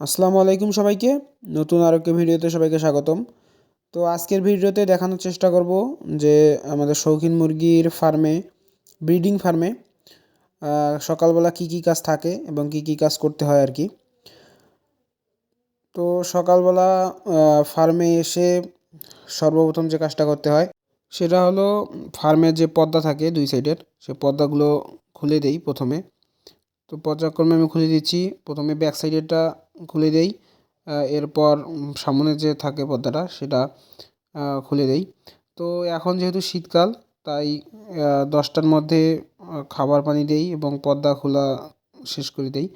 আসসালামু আলাইকুম সবাইকে। নতুন আরেকটি ভিডিওতে সবাইকে স্বাগতম। তো আজকের ভিডিওতে দেখানোর চেষ্টা করব যে আমাদের শৌখিন মুরগির ফার্মে, ব্রিডিং ফার্মে সকালবেলা কি কি কাজ থাকে এবং কি কি কাজ করতে হয় আর কি। তো সকালবেলা ফার্মে এসে সর্বপ্রথম যে কাজটা করতে হয়, সেটা হলো ফার্মের যে পর্দা থাকে দুই সাইডের, সে পর্দাগুলো খুলে দেই প্রথমে। তো পর্যায়ক্রমে আমি খুলে দিচ্ছি। প্রথমে ব্যাক সাইডেরটা খুলে দেই। এরপর সামনে যে থাকে পর্দাটা সেটা খুলে দেই। তো এখন যেহেতু শীতকাল, তাই দশটার মধ্যে খাবার পানি দেই এবং পর্দা খোলা শেষ করে দেই।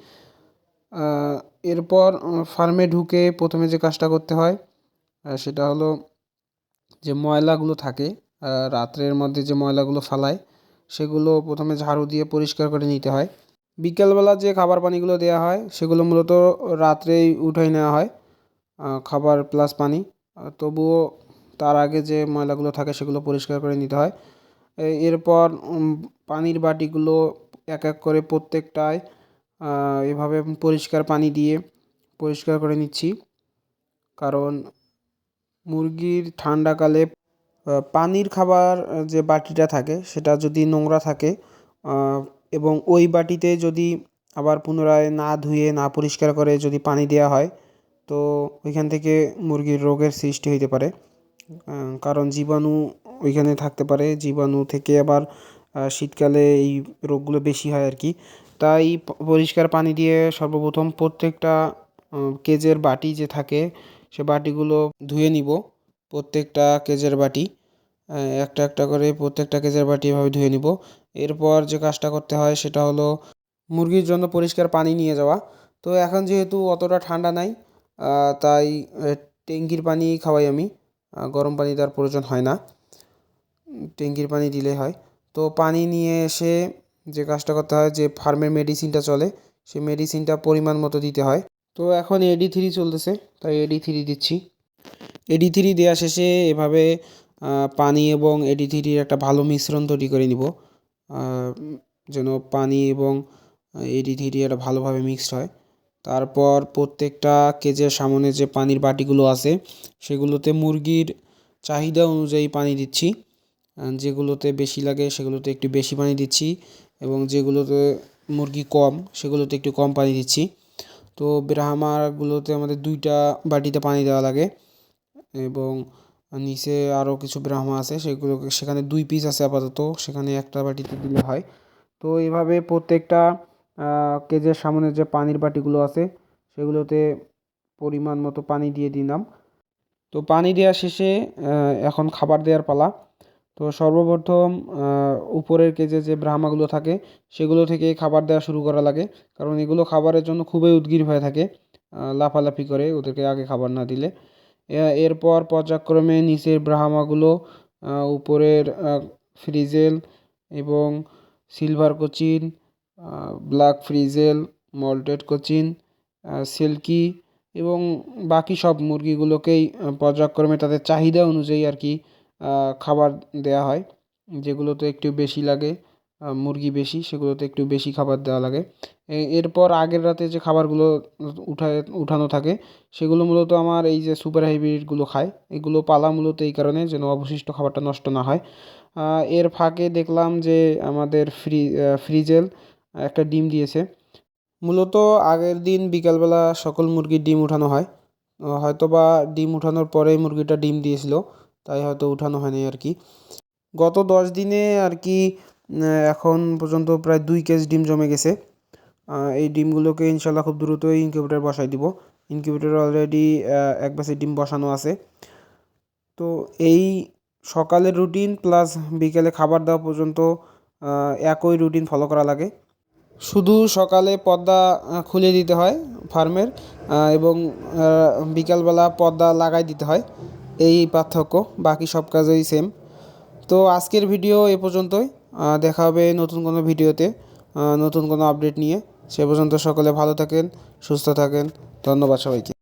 এরপর ফার্মে ঢুকে প্রথমে যে কাজটা করতে হয় সেটা হলো যে ময়লাগুলো থাকে রাত্রের মধ্যে যে ময়লাগুলো ফালায়, সেগুলো প্রথমে ঝাড়ু দিয়ে পরিষ্কার করে নিতে হয়। বিকেলবেলা যে খাবার পানিগুলো দেওয়া হয়, সেগুলো মূলত রাত্রেই উঠাই নেওয়া হয় খাবার প্লাস পানি। তবুও তার আগে যে ময়লাগুলো থাকে, সেগুলো পরিষ্কার করে নিতে হয়। এরপর পানির বাটিগুলো এক এক করে প্রত্যেকটায় এভাবে পরিষ্কার পানি দিয়ে পরিষ্কার করে নিচ্ছি। কারণ মুরগির ঠান্ডাকালে পানির খাবার যে বাটিটা থাকে, সেটা যদি নোংরা থাকে এবং ওই বাটিতে যদি আবার পুনরায় না ধুয়ে, না পরিষ্কার করে যদি পানি দেওয়া হয়, তো ওইখান থেকে মুরগির রোগের সৃষ্টি হইতে পারে। কারণ জীবাণু ওইখানে থাকতে পারে। জীবাণু থেকে আবার শীতকালে এই রোগগুলো বেশি হয় আর কি। তাই পরিষ্কার পানি দিয়ে সর্বপ্রথম প্রত্যেকটা কেজের বাটি যে থাকে, সে বাটিগুলো ধুয়ে নিব। প্রত্যেকটা কেজের বাটি। একটা একটা করে প্রত্যেকটা কেজের বাটি এভাবে ধুয়ে নিব। এরপর যে কাজটা করতে হয় সেটা হলো মুরগির জন্য পরিষ্কার পানি নিয়ে যাওয়া। তো এখন যেহেতু অতটা ঠান্ডা নাই তাই ট্যাঙ্কির পানি খাওয়াই আমি। গরম পানি দেওয়ার প্রয়োজন হয় না। ট্যাঙ্কির পানি দিলে হয়। তো পানি নিয়ে এসে যে কাজটা করতে হয়, যে ফার্মের মেডিসিনটা চলে সেই মেডিসিনটা পরিমাণ মতো দিতে হয়। তো এখন এডি থ্রি চলতেছে, তাই এডি থ্রি দিচ্ছি। এডি থ্রি দেওয়া শেষে এভাবে পানি এবং এডি থ্রির একটা ভালো মিশ্রণ তৈরি করে নিব। যেন পানি এবং এডি থ্রি একটা ভালোভাবে মিক্সড হয়। তারপর প্রত্যেকটা কেজের সামনে যে পানির বাটিগুলো আছে, সেগুলোতে মুরগির চাহিদা অনুযায়ী পানি দিচ্ছি। যেগুলোতে বেশি লাগে সেগুলোতে একটু বেশি পানি দিচ্ছি এবং যেগুলোতে মুরগি কম সেগুলোতে একটু কম পানি দিচ্ছি। তো ব্রাহ্মাগুলোতে আমাদের দুইটা বাটিতে পানি দেওয়া লাগে এবং নিচে আরও কিছু ব্রাহ্মা আছে সেগুলো সেখানে দুই পিস আছে আপাতত, সেখানে একটা বাটিতে দিলে হয়। তো এইভাবে প্রত্যেকটা কেজের সামনে যে পানির বাটিগুলো আছে, সেগুলোতে পরিমাণ মতো পানি দিয়ে দিলাম। তো পানি দেওয়া শেষে এখন খাবার দেওয়ার পালা। তো সর্বপ্রথম উপরের কেজে যে ব্রাহ্মাগুলো থাকে, সেগুলো থেকে খাবার দেওয়া শুরু করা লাগে। কারণ এগুলো খাবারের জন্য খুবই উদ্গ্রীব হয়ে থাকে লাফালাফি করে ওদেরকে আগে খাবার না দিলে। এরপর পর্যায়ক্রমে নিচের ব্রাহ্মাগুলো উপরের ফ্রিজেল এবং silver Cochin black frizzle, mottled Cochin silkie এবং বাকি সব মুরগিগুলোকেই পর্যায়ক্রমে তাদের চাহিদা অনুযায়ী আর কি খাবার দেওয়া হয়, যেগুলোতে একটু বেশি লাগে। মুরগি বেশি, সেগুলোতে একটু বেশি খাবার দেওয়া লাগে। এরপর আগের রাতে যে খাবারগুলো উঠায়, উঠানো থাকে, সেগুলো মূলত আমার এই যে সুপার হাইব্রিডগুলো খায়। এগুলো পালা মূলত এই কারণে যেন অবশিষ্ট খাবারটা নষ্ট না হয়। এর ফাঁকে দেখলাম যে আমাদের ফ্রি ফ্রিজেল একটা ডিম দিয়েছে। মূলত আগের দিন বিকালবেলা সকল মুরগির ডিম উঠানো হয়। হয়তো বা ডিম উঠানোর পরেই মুরগিটা ডিম দিয়েছিল, তাই হয়তো উঠানো হয়নি আর কি। গত দশ দিনে আর কি এখন পর্যন্ত প্রায় দুই কেজি ডিম জমে গেছে। এই ডিমগুলোকে ইনশাল্লাহ খুব দ্রুতই ইনকিউবেটার বসাই দিব। ইনকিউবেটার অলরেডি এক বাসের ডিম বসানো আছে। তো এই সকালের রুটিন প্লাস বিকেলে খাবার দেওয়া পর্যন্ত একই রুটিন ফলো করা লাগে। শুধু সকালে পর্দা খুলে দিতে হয় ফার্মের এবং বিকালবেলা পর্দা লাগাই দিতে হয়। এই পার্থক্য, বাকি সব কাজেই সেম তো আজকের ভিডিও এ পর্যন্তই। দেখা হবে নতুন কোনো ভিডিওতে নতুন কোনো আপডেট নিয়ে। সে পর্যন্ত সকলে ভালো থাকেন, সুস্থ থাকেন। ধন্যবাদ সবাইকে।